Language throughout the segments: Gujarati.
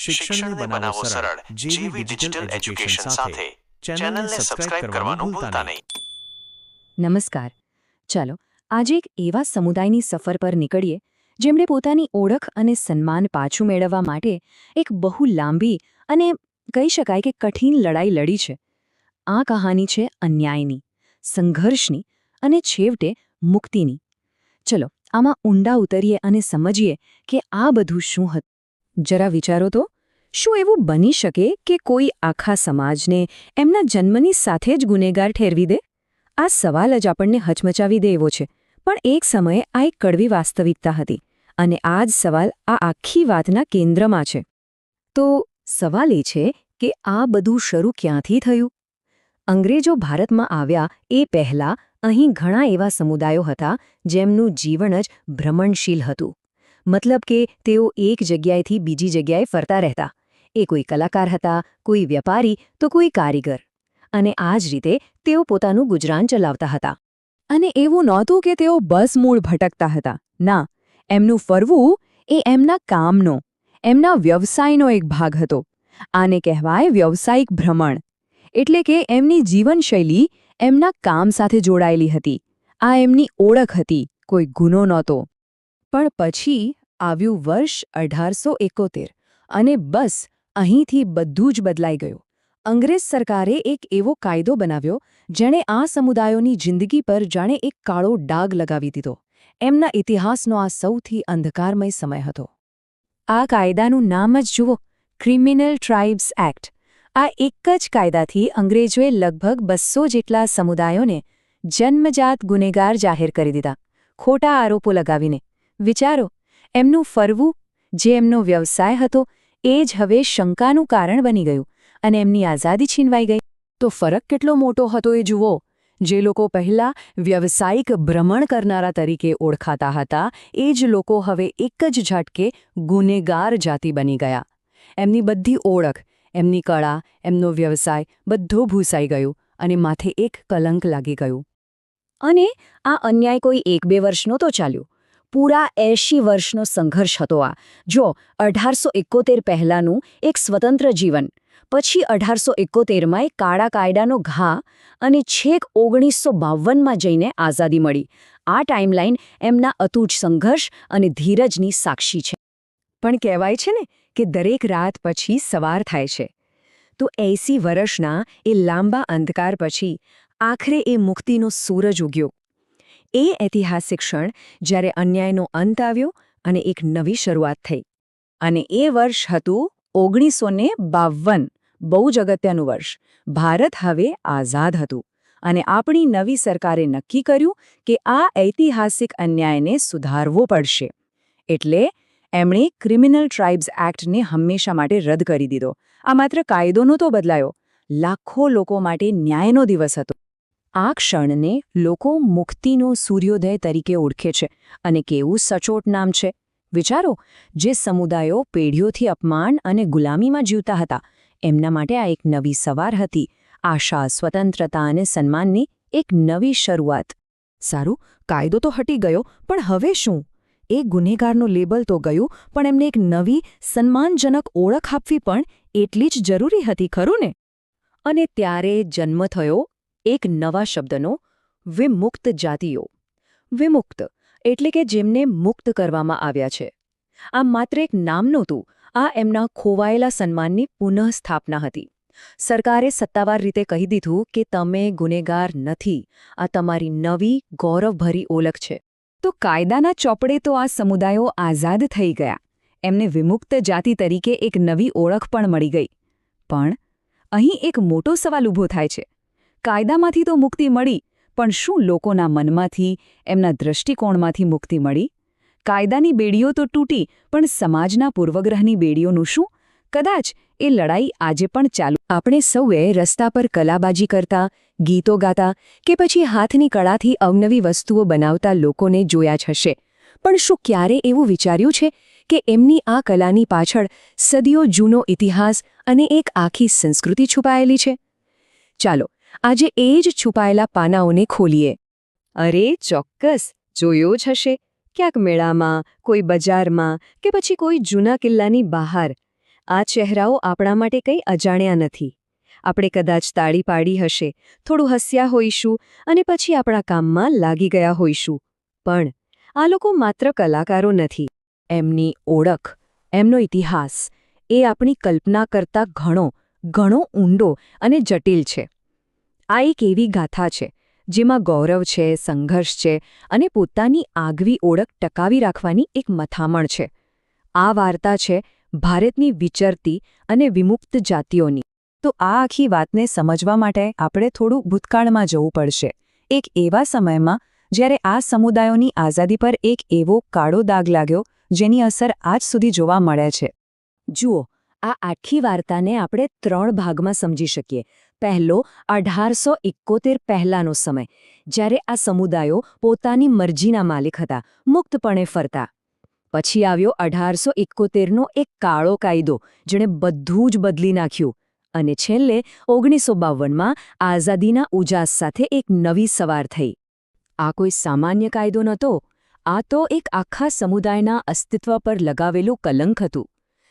શિક્ષણને બનાવો સરળ. જેવી ડિજિટલ એજ્યુકેશન સાથે ચેનલને સબસ્ક્રાઇબ કરવાનું ભૂલતા નહીં. નમસ્કાર. ચાલો આજે એક એવા સમુદાયની સફર પર નીકળીએ જેમણે પોતાની ઓળખ અને સન્માન પાછું મેળવવા માટે એક બહુ લાંબી અને કહી શકાય કે કઠિન લડાઈ લડી છે. આ કહાની છે અન્યાયની સંઘર્ષની અને છેવટે મુક્તિની. ચલો આમાં ઊંડા ઉતરીએ અને સમજીએ કે આ બધું શું હતું. જરા વિચારો તો, શું એવું બની શકે કે કોઈ આખા સમાજને એમના જન્મની સાથે જ ગુનેગાર ઠેરવી દે? આ સવાલ જ આપણને હચમચાવી દે એવો છે. પણ એક સમયે આ એક કડવી વાસ્તવિકતા હતી અને આ જ સવાલ આ આખી વાતના કેન્દ્રમાં છે. તો સવાલ એ છે કે આ બધું શરૂ ક્યાંથી થયું? અંગ્રેજો ભારતમાં આવ્યા એ પહેલાં અહીં ઘણા એવા સમુદાયો હતા જેમનું જીવન જ ભ્રમણશીલ હતું. મતલબ કે તેઓ એક જગ્યાએથી બીજી જગ્યાએ ફરતા રહેતા. એ કોઈ કલાકાર હતા, કોઈ વેપારી તો કોઈ કારીગર. અને આ જ રીતે તેઓ પોતાનું ગુજરાન ચલાવતા હતા. અને એવું નહોતું કે તેઓ બસ મૂળ ભટકતા હતા. ના, એમનું ફરવું એ એમના કામનો, એમના વ્યવસાયનો એક ભાગ હતો. આને કહેવાય વ્યવસાયિક ભ્રમણ. એટલે કે એમની જીવનશૈલી એમના કામ સાથે જોડાયેલી હતી. આ એમની ઓળખ હતી, કોઈ ગુનો નહોતો. પણ પછી આવ્યું વર્ષ અઢારસો એકોતેર અને બસ અહીંથી બધું જ બદલાઈ ગયું. અંગ્રેજ સરકારે એક એવો કાયદો બનાવ્યો, જેણે આ સમુદાયોની જિંદગી પર જાણે એક કાળો ડાગ લગાવી દીધો. એમના ઇતિહાસનો આ સૌથી અંધકારમય સમય હતો. આ કાયદાનું નામ જ જુઓ ક્રિમિનલ ટ્રાઇબ્સ એક્ટ આ એક જ કાયદાથી અંગ્રેજોએ લગભગ બસો જેટલા સમુદાયોને જન્મજાત ગુનેગાર જાહેર કરી દીધા. ખોટા આરોપો લગાવીને. વિચારો એમનું ફરવું, જે એમનો વ્યવસાય હતો, એ જ હવે શંકાનું કારણ બની ગયું અને એમની આઝાદી છીનવાઈ ગઈ. તો ફરક કેટલો મોટો હતો એ જુઓ. જે લોકો પહેલાં વ્યવસાયિક ભ્રમણ કરનારા તરીકે ઓળખાતા હતા, એ જ લોકો હવે એક જ ઝટકે ગુનેગાર જાતિ બની ગયા. એમની બધી ઓળખ, એમની કળા, એમનો વ્યવસાય બધો ભૂસાઈ ગયું અને માથે એક કલંક લાગી ગયું. અને આ અન્યાય કોઈ એક બે વર્ષનો તો ચાલ્યો. પૂરા એંશી વર્ષનો સંઘર્ષ હતો આ. જો, અઢારસો એકોતેર પહેલાંનું એક સ્વતંત્ર જીવન, પછી અઢારસો એકોતેરમાં એ કાળા કાયદાનો ઘા અને છેક ઓગણીસો બાવનમાં જઈને આઝાદી મળી. આ ટાઈમલાઈન એમના અતૂટ સંઘર્ષ અને ધીરજની સાક્ષી છે. પણ કહેવાય છે ને કે દરેક રાત પછી સવાર થાય છે. તો એસી વર્ષના એ લાંબા અંધકાર પછી આખરે એ મુક્તિનો સૂરજ ઉગ્યો. એ ઐતિહાસિક ક્ષણ જ્યારે અન્યાયનો અંત આવ્યો અને એક નવી શરૂઆત થઈ. અને એ વર્ષ હતું ઓગણીસો ને બાવન, બહુ જ અગત્યનું વર્ષ. ભારત હવે આઝાદ હતું અને આપણી નવી સરકારે નક્કી કર્યું કે આ ઐતિહાસિક અન્યાયને સુધારવો પડશે. એટલે એમણે ક્રિમિનલ ટ્રાઇબ્સ એક્ટને હંમેશા માટે રદ કરી દીધો. આ માત્ર કાયદો નહોતો બદલાયો. લાખો લોકો માટે ન્યાયનો દિવસ હતો. આ ક્ષણને લોકો મુક્તિનો સૂર્યોદય તરીકે ઓળખે છે અને કેવું સચોટ નામ છે. વિચારો, જે સમુદાયો પેઢીઓથી અપમાન અને ગુલામીમાં જીવતા હતા, એમના માટે આ એક નવી સવાર હતી. આશા, સ્વતંત્રતા અને સન્માનની એક નવી શરૂઆત. સારું, કાયદો તો હટી ગયો, પણ હવે શું? એ ગુનેગારનું લેબલ તો ગયું, પણ એમને એક નવી, સન્માનજનક ઓળખ આપવી પણ એટલી જ જરૂરી હતી, ખરું ને? અને ત્યારે જન્મ થયો એક નવા શબ્દનો વિમુક્ત જાતિઓ. વિમુક્ત એટલે કે જેમને મુક્ત કરવામાં આવ્યા છે. આ માત્ર એક નામ નહોતું, આ એમના ખોવાયેલા સન્માનની પુનઃસ્થાપના હતી. સરકારે સત્તાવાર રીતે કહી દીધું કે તમે ગુનેગાર નથી, આ તમારી નવી, ગૌરવભરી ઓળખ છે. તો કાયદાના ચોપડે તો આ સમુદાયો આઝાદ થઈ ગયા. એમને વિમુક્ત જાતિ તરીકે એક નવી ઓળખ પણ મળી ગઈ. પણ અહીં એક મોટો સવાલ ઊભો થાય છે. કાયદામાંથી તો મુક્તિ મળી, પણ શું લોકોના મનમાંથી, એમના દૃષ્ટિકોણમાંથી મુક્તિ મળી? કાયદાની બેડીઓ તો તૂટી, પણ સમાજના પૂર્વગ્રહની બેડીઓનું શું? કદાચ એ લડાઈ આજે પણ ચાલુ. આપણે સૌએ રસ્તા પર કલાબાજી કરતા, ગીતો ગાતા કે પછી હાથની કળાથી અવનવી વસ્તુઓ બનાવતા લોકોને જોયા જ હશે. પણ શું ક્યારે એવું વિચાર્યું છે કે એમની આ કલાની પાછળ સદીઓ જૂનો ઇતિહાસ અને એક આખી સંસ્કૃતિ છુપાયેલી છે? ચાલો આજે એ જ છુપાયેલા પાનાઓને ખોલીએ. અરે, ચોક્કસ, જોયો જ હશે. ક્યાંક મેળામાં, કોઈ બજારમાં કે પછી કોઈ જૂના કિલ્લાની બહાર. આ ચહેરાઓ આપણા માટે કંઈ અજાણ્યા નથી. આપણે કદાચ તાળી પાડી હશે, થોડું હસ્યા હોઈશું અને પછી આપણા કામમાં લાગી ગયા હોઈશું. પણ આ લોકો માત્ર કલાકારો નથી. એમની ઓળખ, એમનો ઇતિહાસ, એ આપણી કલ્પના કરતાં ઘણો ઘણો ઊંડો અને જટિલ છે. આ એક એવી ગાથા છે, જેમાં ગૌરવ છે, સંઘર્ષ છે અને પોતાની આગવી ઓળખ ટકાવી રાખવાની એક મથામણ છે. આ વાર્તા છે ભારતની વિચરતી અને વિમુક્ત જાતિઓની. તો આ આખી વાતને સમજવા માટે આપણે થોડું ભૂતકાળમાં જવું પડશે. એક એવા સમયમાં, જ્યારે આ સમુદાયોની આઝાદી પર એક એવો કાળો દાગ લાગ્યો, જેની અસર આજ સુધી જોવા મળે છે. જુઓ, આ આખી વાર્તાને આપણે ત્રણ ભાગમાં સમજી શકીએ. પહેલો, અઢારસો એકોતેર પહેલાનો સમય, જ્યારે આ સમુદાયો પોતાની મરજીના માલિક હતા, મુક્તપણે ફરતા. પછી આવ્યો અઢારસો એકોતેરનો એક કાળો કાયદો, જેણે બધું જ બદલી નાખ્યું. અને છેલ્લે, ઓગણીસો બાવનમાં આઝાદીના ઉજાસ સાથે એક નવી સવાર થઈ. આ કોઈ સામાન્ય કાયદો નહોતો, આ તો એક આખા સમુદાયના અસ્તિત્વ પર લગાવેલું કલંક હતું.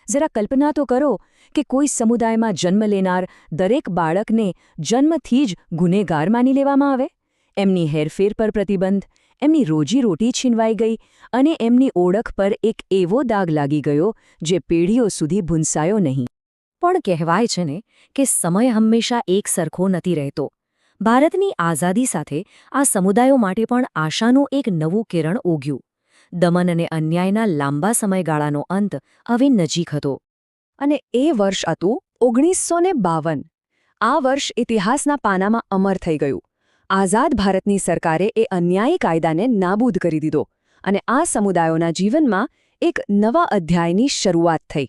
જરા કલ્પના તો કરો કે કોઈ સમુદાયમાં જન્મ લેનાર દરેક બાળકને જન્મથી જ ગુનેગાર માની લેવામાં આવે. એમની હેરફેર પર પ્રતિબંધ, એમની રોજીરોટી છીનવાઈ ગઈ અને એમની ઓળખ પર એક એવો દાગ લાગી ગયો જે પેઢીઓ સુધી ભૂંસાયો નહીં. પણ કહેવાય છે ને કે સમય હંમેશા એક સરખો નથી રહેતો. ભારતની આઝાદી સાથે આ સમુદાયો માટે પણ આશાનું એક નવું કિરણ ઉગ્યું. દમન અને અન્યાયના લાંબા સમયગાળાનો અંત હવે નજીક હતો. અને એ વર્ષ હતું ઓગણીસો બાવન. આ વર્ષ ઇતિહાસના પાનામાં અમર થઈ ગયું. આઝાદ ભારતની સરકારે એ અન્યાયી કાયદાને નાબૂદ કરી દીધો અને આ સમુદાયોના જીવનમાં એક નવા અધ્યાયની શરૂઆત થઈ.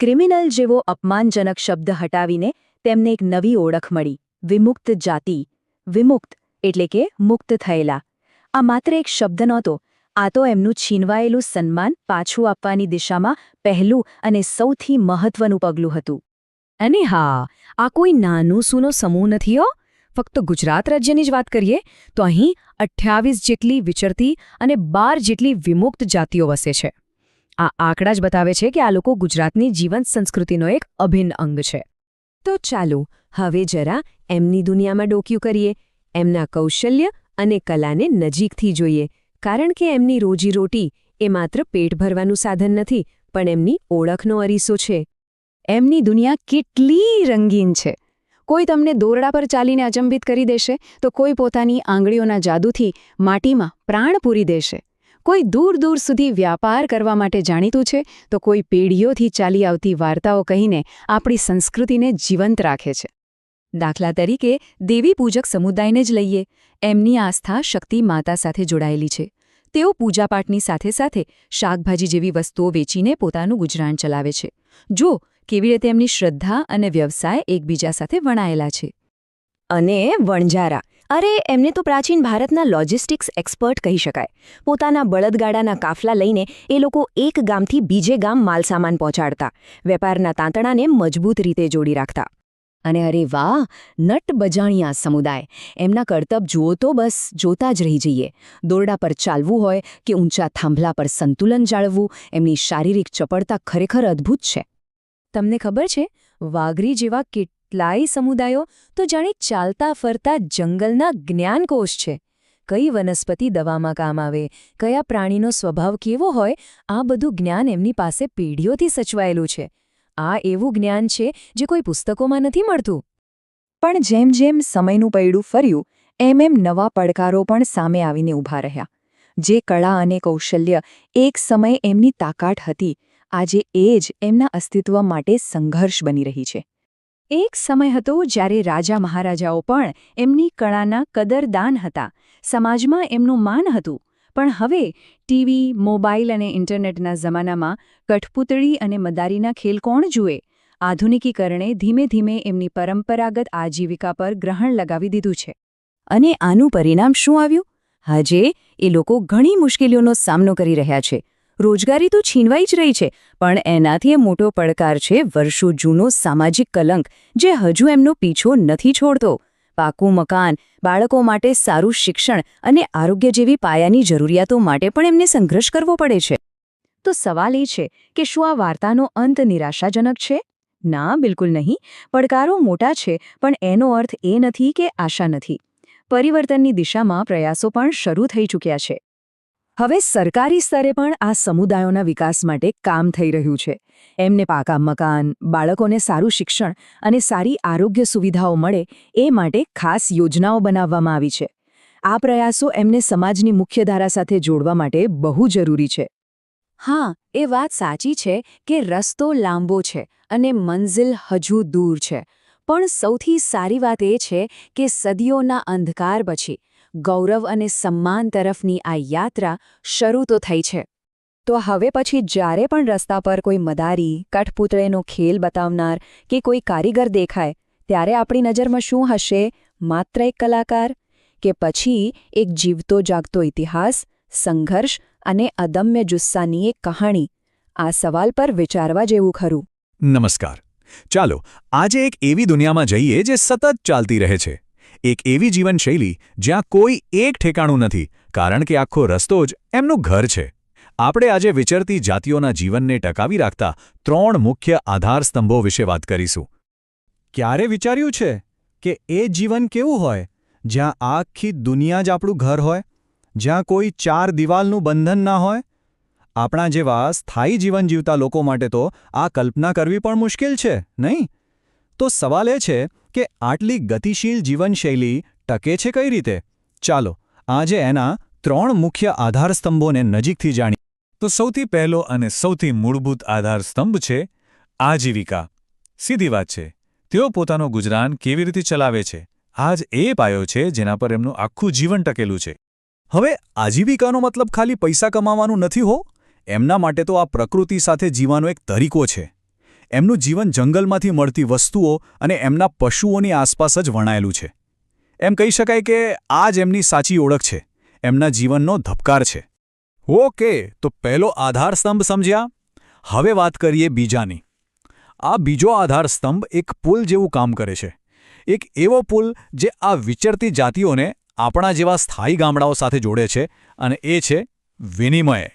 ક્રિમિનલ જેવો અપમાનજનક શબ્દ હટાવીને તેમને એક નવી ઓળખ મળી. વિમુક્ત જાતિ. વિમુક્ત એટલે કે મુક્ત થયેલા. આ માત્ર એક શબ્દ નહોતો આ તો એમનું છીનવાયેલું સન્માન પાછું આપવાની દિશામાં પહેલું અને સૌથી મહત્વનું પગલું હતું. અને હા, આ કોઈ નાનું સૂનો સમૂહ નથી હો. ફક્ત ગુજરાત રાજ્યની જ વાત કરીએ, તો અહીં અઠ્યાવીસ જેટલી વિચરતી અને બાર જેટલી વિમુક્ત જાતિઓ વસે છે. આ આંકડા જ બતાવે છે કે આ લોકો ગુજરાતની જીવંત સંસ્કૃતિનો એક અભિન્ન અંગ છે. તો ચાલો, હવે જરા એમની દુનિયામાં ડોક્યું કરીએ. એમના કૌશલ્ય અને કલાને નજીકથી જોઈએ. કારણ કે એમની રોજીરોટી એ માત્ર પેટ ભરવાનું સાધન નથી, પણ એમની ઓળખનો અરીસો છે. એમની દુનિયા કેટલી રંગીન છે. કોઈ તમને દોરડા પર ચાલીને અચંબિત કરી દેશે, તો કોઈ પોતાની આંગળીઓના જાદુથી માટીમાં પ્રાણ પૂરી દેશે. કોઈ દૂર દૂર સુધી વ્યાપાર કરવા માટે જાણીતું છે, તો કોઈ પેઢીઓથી ચાલી આવતી વાર્તાઓ કહીને આપણી સંસ્કૃતિને જીવંત રાખે છે. દાખલા તરીકે, દેવી પૂજક સમુદાયને જ લઈએ. એમની આસ્થા શક્તિ માતા સાથે જોડાયેલી છે. તેઓ પૂજાપાઠની સાથે સાથે શાકભાજી જેવી વસ્તુઓ વેચીને પોતાનું ગુજરાન ચલાવે છે. જો, કેવી રીતે એમની શ્રદ્ધા અને વ્યવસાય એકબીજા સાથે વણાયેલા છે? અને વણજારા અરે, એમને તો પ્રાચીન ભારતના લોજિસ્ટિક્સ એક્સપર્ટ કહી શકાય. પોતાના બળદગાડાના કાફલા લઈને એ લોકો એક ગામથી બીજે ગામ માલસામાન પહોંચાડતા. વેપારના તાંતણાને મજબૂત રીતે જોડી રાખતા. અને અરે વાહ, નટ બજાણિયા સમુદાય. એમના કરતબ જુઓ તો બસ, જોતા જ રહી જઈએ. દોરડા પર ચાલવું હોય કે ઊંચા થાંભલા પર સંતુલન જાળવવું, એમની શારીરિક ચપળતા ખરેખર અદ્ભુત છે. તમને ખબર છે, વાઘરી જેવા કેટલાય સમુદાયો તો જાણે ચાલતા ફરતા જંગલના જ્ઞાનકોશ છે. કઈ વનસ્પતિ દવામાં કામ આવે, કયા પ્રાણીનો સ્વભાવ કેવો હોય, આ બધું જ્ઞાન એમની પાસે પેઢીઓથી સચવાયેલું છે. આ એવું જ્ઞાન છે જે કોઈ પુસ્તકોમાં નથી મળતું. પણ જેમ જેમ સમયનું પૈડું ફર્યું, એમ એમ નવા પડકારો પણ સામે આવીને ઊભા રહ્યા. જે કળા અને કૌશલ્ય એક સમય એમની તાકાત હતી, આજે એ જ એમના અસ્તિત્વ માટે સંઘર્ષ બની રહી છે. એક સમય હતો જ્યારે રાજા મહારાજાઓ પણ એમની કળાના કદરદાન હતા, સમાજમાં એમનું માન હતું પણ હવે ટીવી, મોબાઈલ અને ઇન્ટરનેટના જમાનામાં કઠપૂતળી અને મદારીના ખેલ કોણ જુએ? આધુનિકીકરણે ધીમે ધીમે એમની પરંપરાગત આજીવિકા પર ગ્રહણ લગાવી દીધું છે. અને આનું પરિણામ શું આવ્યું? હજે એ લોકો ઘણી મુશ્કેલીઓનો સામનો કરી રહ્યા છે. રોજગારી તો છીનવાઈ જ રહી છે, પણ એનાથી મોટો પડકાર છે વર્ષો જૂનો સામાજિક કલંક, જે હજુ એમનો પીછો નથી છોડતો. પાકું મકાન, બાળકો માટે સારું શિક્ષણ અને આરોગ્ય જેવી પાયાની જરૂરિયાતો માટે પણ એમને સંઘર્ષ કરવો પડે છે. તો સવાલ એ છે કે શું આ વાર્તાનો અંત નિરાશાજનક છે? ના, બિલકુલ નહીં. પડકારો મોટા છે, પણ એનો અર્થ એ નથી કે આશા નથી. પરિવર્તનની દિશામાં પ્રયાસો પણ શરૂ થઈ ચૂક્યા છે. હવે સરકારી સ્તરે પણ આ સમુદાયોના વિકાસ માટે કામ થઈ રહ્યું છે. એમને પાકા મકાન, બાળકોને સારું શિક્ષણ અને સારી આરોગ્ય સુવિધાઓ મળે એ માટે ખાસ યોજનાઓ બનાવવામાં આવી છે. આ પ્રયાસો એમને સમાજની મુખ્યધારા સાથે જોડવા માટે બહુ જરૂરી છે. હા, એ વાત સાચી છે કે રસ્તો લાંબો છે અને મંઝિલ હજુ દૂર છે. પણ સૌથી સારી વાત એ છે કે સદીઓના અંધકાર પછી ગૌરવ અને સન્માન તરફની આ યાત્રા શરૂ તો થઈ છે. તો હવે પછી જ્યારે પણ રસ્તા પર કોઈ મદારી, કઠપૂતળેનો ખેલ બતાવનાર કે કોઈ કારીગર દેખાય, ત્યારે આપણી નજરમાં શું હશે? માત્ર એક કલાકાર? કે પછી એક જીવતો જાગતો ઇતિહાસ, સંઘર્ષ અને અદમ્ય જુસ્સાની એક કહાણી? આ સવાલ પર વિચારવા જેવું ખરું. નમસ્કાર. ચાલો, આજે એક એવી દુનિયામાં જઈએ જે સતત ચાલતી રહે છે. એક એવી જીવનશૈલી જ્યાં કોઈ એક ઠેકાણું નથી, કારણ કે આખો રસ્તો જ એમનું ઘર છે. આપણે આજે વિચરતી જાતિઓના જીવનને ટકાવી રાખતા ત્રણ મુખ્ય આધારસ્તંભો વિશે વાત કરીશું. ક્યારે વિચાર્યું છે કે એ જીવન કેવું હોય? જ્યાં આખી દુનિયા જ આપણું ઘર હોય? જ્યાં કોઈ ચાર દિવાલનું બંધન ના હોય? આપણા જેવા સ્થાયી જીવન જીવતા લોકો માટે તો આ કલ્પના કરવી પણ મુશ્કેલ છે, નહીં? તો સવાલ એ છે કે આટલી ગતિશીલ જીવનશૈલી ટકે છે કઈ રીતે? ચાલો, આજે એના ત્રણ મુખ્ય આધારસ્તંભોને નજીકથી જાણી તો સૌથી પહેલો અને સૌથી મૂળભૂત આધારસ્તંભ છે આજીવિકા. સીધી વાત છે, તેઓ પોતાનું ગુજરાન કેવી રીતે ચલાવે છે? આ જ એ પાયો છે જેના પર એમનું આખું જીવન ટકેલું છે. હવે આજીવિકાનો મતલબ ખાલી પૈસા કમાવાનું નથી હો? એમના માટે તો આ પ્રકૃતિ સાથે જીવવાનો એક તરીકો છે. એમનું જીવન જંગલમાંથી મળતી વસ્તુઓ અને એમના પશુઓની આસપાસ જ વણાયેલું છે. એમ કહી શકાય કે આ જ એમની સાચી ઓળખ છે. એમના જીવનનો ધબકાર છે. ઓકે, તો પહેલો આધારસ્તંભ સમજ્યા? હવે વાત કરીએ બીજાની. આ બીજો આધારસ્તંભ એક પુલ જેવું કામ કરે છે. એક એવો પુલ જે આ વિચરતી જાતિઓને આપણા જેવા સ્થાયી ગામડાઓ સાથે જોડે છે અને એ છે વિનિમય.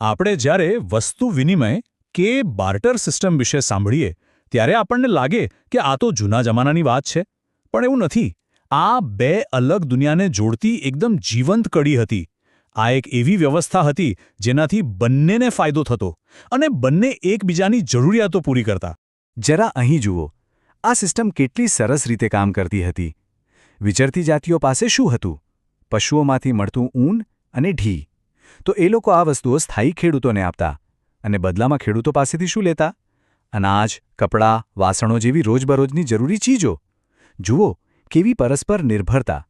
આપણે જ્યારે વસ્તુ વિનિમય કે બાર્ટર સિસ્ટમ વિશે સાંભળીએ, ત્યારે આપણને લાગે કે આ તો જૂના જમાનાની વાત છે. પણ એવું નથી. આ બે અલગ દુનિયાને જોડતી એકદમ જીવંત કડી હતી. આ એક એવી વ્યવસ્થા હતી જેનાથી બંનેને ફાયદો થતો અને બંને એકબીજાની જરૂરિયાતો પૂરી કરતા. જરા અહીં જુઓ. આ સિસ્ટમ કેટલી સરસ રીતે કામ કરતી હતી. વિચરતી જાતિઓ પાસે શું હતું? પશુઓમાંથી મળતું ઊન અને ઢી. તો એ લોકો આ વસ્તુઓ સ્થાયી ખેડૂતોને આપતા. અને બદલામાં ખેડૂતો પાસેથી શું લેતા? અનાજ, કપડાં, વાસણો જેવી રોજબરોજની જરૂરી ચીજો. જુઓ, કેવી પરસ્પર નિર્ભરતા.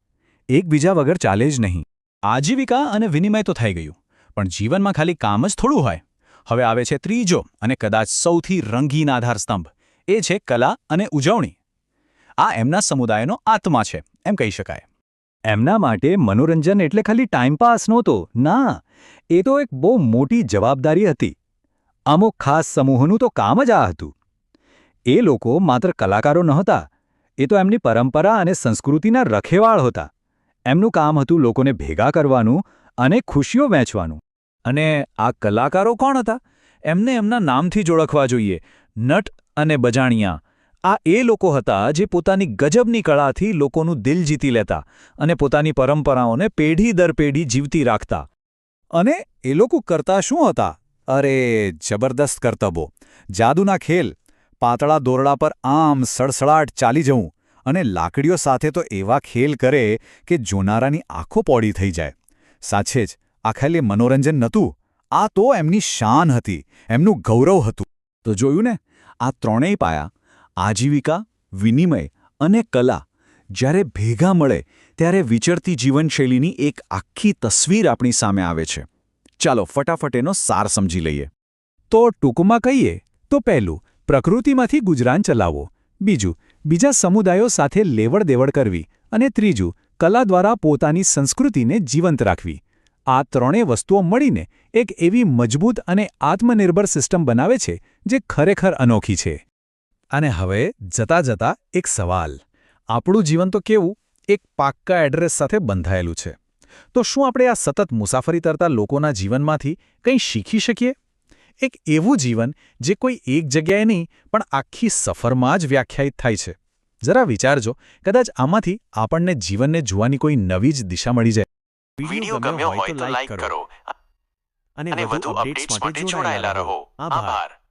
એકબીજા વગર ચાલે જ નહીં. આજીવિકા અને વિનિમય તો થઈ ગયું, પણ જીવનમાં ખાલી કામ જ થોડું હોય. હવે આવે છે ત્રીજો અને કદાચ સૌથી રંગીન આધારસ્તંભ એ છે કલા અને ઉજવણી. આ એમના સમુદાયનો આત્મા છે, એમ કહી શકાય. એમના માટે મનોરંજન એટલે ખાલી ટાઈમપાસ નહોતો. ના, એ તો એક બહુ મોટી જવાબદારી હતી. અમુક ખાસ સમૂહનું તો કામ જ આ હતું. એ લોકો માત્ર કલાકારો નહોતા, એ તો એમની પરંપરા અને સંસ્કૃતિના રખેવાળ હતા. એમનું કામ હતું લોકોને ભેગા કરવાનું અને ખુશીઓ વહેંચવાનું. અને આ કલાકારો કોણ હતા? એમને એમના નામથી જ ઓળખવા જોઈએ. નટ અને બજાણિયા. આ એ લોકો હતા જે પોતાની ગજબની કળાથી લોકોનું દિલ જીતી લેતા અને પોતાની પરંપરાઓને પેઢી દર પેઢી જીવતી રાખતા. અને એ લોકો કરતા શું હતા? અરે, જબરદસ્ત કરતબો જાદુના ખેલ. પાતળા દોરડા પર આમ સડસડાટ ચાલી જવું. અને લાકડીઓ સાથે તો એવા ખેલ કરે કે જોનારાની આંખો પોડી થઈ જાય. સાચે જ આ ખાલી મનોરંજન નહોતું. આ તો એમની શાન હતી, એમનું ગૌરવ હતું. તો જોયું ને, આ ત્રણેય પાયા, આજીવિકા, વિનિમય અને કલા, જ્યારે ભેગા મળે, ત્યારે વિચરતી જીવનશૈલીની એક આખી તસવીર આપણી સામે આવે છે. ચાલો ફટાફટ એનો સાર સમજી લઈએ. તો ટૂંકમાં કહીએ, તો પહેલું, પ્રકૃતિમાંથી ગુજરાન ચલાવવો બીજું, બીજા સમુદાયો સાથે લેવડ દેવડ કરવી. અને ત્રીજું, કલા દ્વારા પોતાની સંસ્કૃતિને જીવંત રાખવી. આ ત્રણેય વસ્તુઓ મળીને એક એવી મજબૂત અને આત્મનિર્ભર સિસ્ટમ બનાવે છે, જે ખરેખર અનોખી છે. અને હવે જતા જતા એક સવાલ. આપણું જીવન તો કેવું? એક પાક્કા એડ્રેસ સાથે બંધાયેલું છે. તો શું આપણે આ સતત મુસાફરી કરતા લોકોના જીવનમાંથી કંઈ શીખી શકીએ? એક એવું જીવન જે કોઈ એક જગ્યાએ નહીં પણ આખી સફરમાં જ વ્યાખ્યાયિત થાય છે. જરા વિચારજો કદાચ આમાંથી આપણને જીવનને જોવાની કોઈ નવી જ દિશા મળી જાય. વીડિયો ગમ્યો હોય તો લાઈક કરો. અને વધુ અપડેટ્સ માટે જોડાયેલા રહો. આભાર.